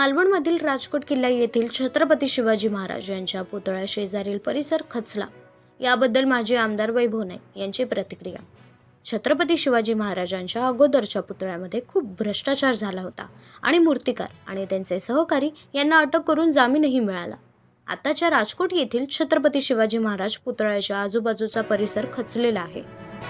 मालवणमधील राजकोट किल्ला येथील छत्रपती शिवाजी महाराज यांच्या पुतळ्या शेजारील परिसर खचला. याबद्दल माजी आमदार वैभव नाईक यांची प्रतिक्रिया. छत्रपती शिवाजी महाराजांच्या अगोदरच्या पुतळ्यामध्ये खूप भ्रष्टाचार झाला होता आणि मूर्तिकार आणि त्यांचे सहकारी यांना अटक करून जामीनही मिळाला. आताच्या राजकोट येथील छत्रपती शिवाजी महाराज पुतळ्याच्या आजूबाजूचा परिसर खचलेला आहे.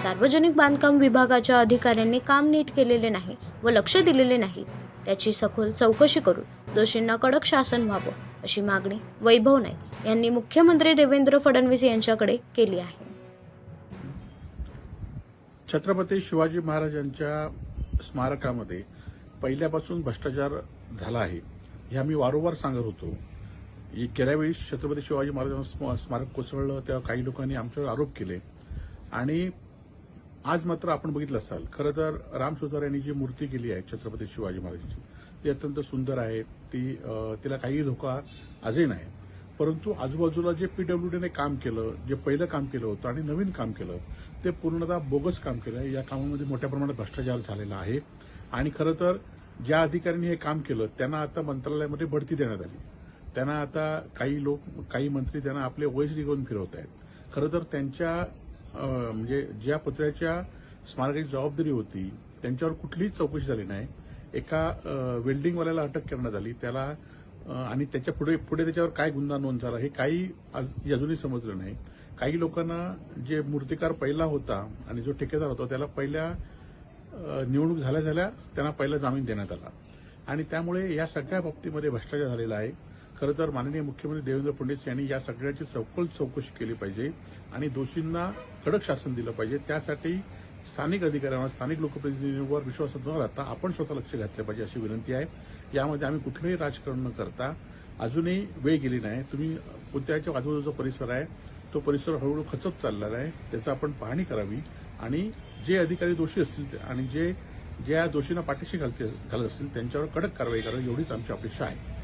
सार्वजनिक बांधकाम विभागाच्या अधिकाऱ्यांनी काम नीट केलेले नाही व लक्ष दिलेले नाही. त्याची सखोल चौकशी करून दोषींना कडक शासन व्हावं अशी मागणी वैभव नाईक यांनी मुख्यमंत्री देवेंद्र फडणवीस यांच्याकडे केली आहे. छत्रपती शिवाजी महाराजांच्या स्मारकामध्ये पहिल्यापासून भ्रष्टाचार झाला आहे. हे आम्ही वारंवार सांगत होतो. गेल्या वेळी छत्रपती शिवाजी महाराजांचं स्म- स्मारक कोसळलं तेव्हा काही लोकांनी आमच्यावर आरोप केले. आणि आज मात्र आपण बघितलं असाल खरं तर राम सुतार यांनी जी मूर्ती केली आहे छत्रपती शिवाजी महाराजांची ती अत्यंत सुंदर आहे. ती तिला काही धोका आजही नाही. परंतु आजूबाजूला जे पीडब्ल्यूडीने काम केलं जे पहिलं काम केलं होतं आणि नवीन काम केलं ते पूर्णतः बोगस काम केलं आहे. या कामामध्ये मोठ्या प्रमाणात भ्रष्टाचार झालेला आहे. आणि खरं तर ज्या अधिकाऱ्यांनी हे काम केलं त्यांना आता मंत्रालयामध्ये बढती देण्यात आली. त्यांना आता काही लोक काही मंत्री त्यांना आपले ओएसडी घेऊन फिरवत आहेत खरं तर त्यांच्या म्हणजे ज्या पत्र्याच्या स्मारकाची जबाबदारी होती त्यांच्यावर कुठलीच चौकशी झाली नाही. एका वेल्डिंगवाल्याला अटक करण्यात आली. त्याला आणि त्याच्या पुढे पुढे त्याच्यावर काय गुन्हा नोंद झाला हे काही आज- अजूनही समजलं नाही. काही लोकांना जे मूर्तिकार पहिला होता आणि जो ठेकेदार होता त्याला पहिल्या निवडणूक झाल्या झाल्या त्यांना पहिला जामीन देण्यात आला. आणि त्यामुळे या सगळ्या बाबतीमध्ये भ्रष्टाचार झालेला आहे. खरं तर माननीय मुख्यमंत्री देवेंद्र फडणवीस यांनी या सगळ्याची सखोल चौकशी केली पाहिजे आणि दोषींना कडक शासन दिलं पाहिजे. त्यासाठी स्थानिक अधिकाऱ्यांवर स्थानिक लोकप्रतिनिधींवर विश्वास न राहता आपण स्वतः लक्ष घातलं पाहिजे अशी विनंती आहे. यामध्ये आम्ही कुठलंही राजकारण न करता अजूनही वेळ गेली नाही. तुम्ही पुतळ्याच्या आजूबाजूचा परिसर आहे तो परिसर हळूहळू खचत चाललेला आहे त्याचा आपण पाहणी करावी आणि जे अधिकारी दोषी असतील आणि जे ज्या दोषींना पाठीशी घालते घालत असतील त्यांच्यावर कडक कारवाई करावी एवढीच आमची अपेक्षा आहे.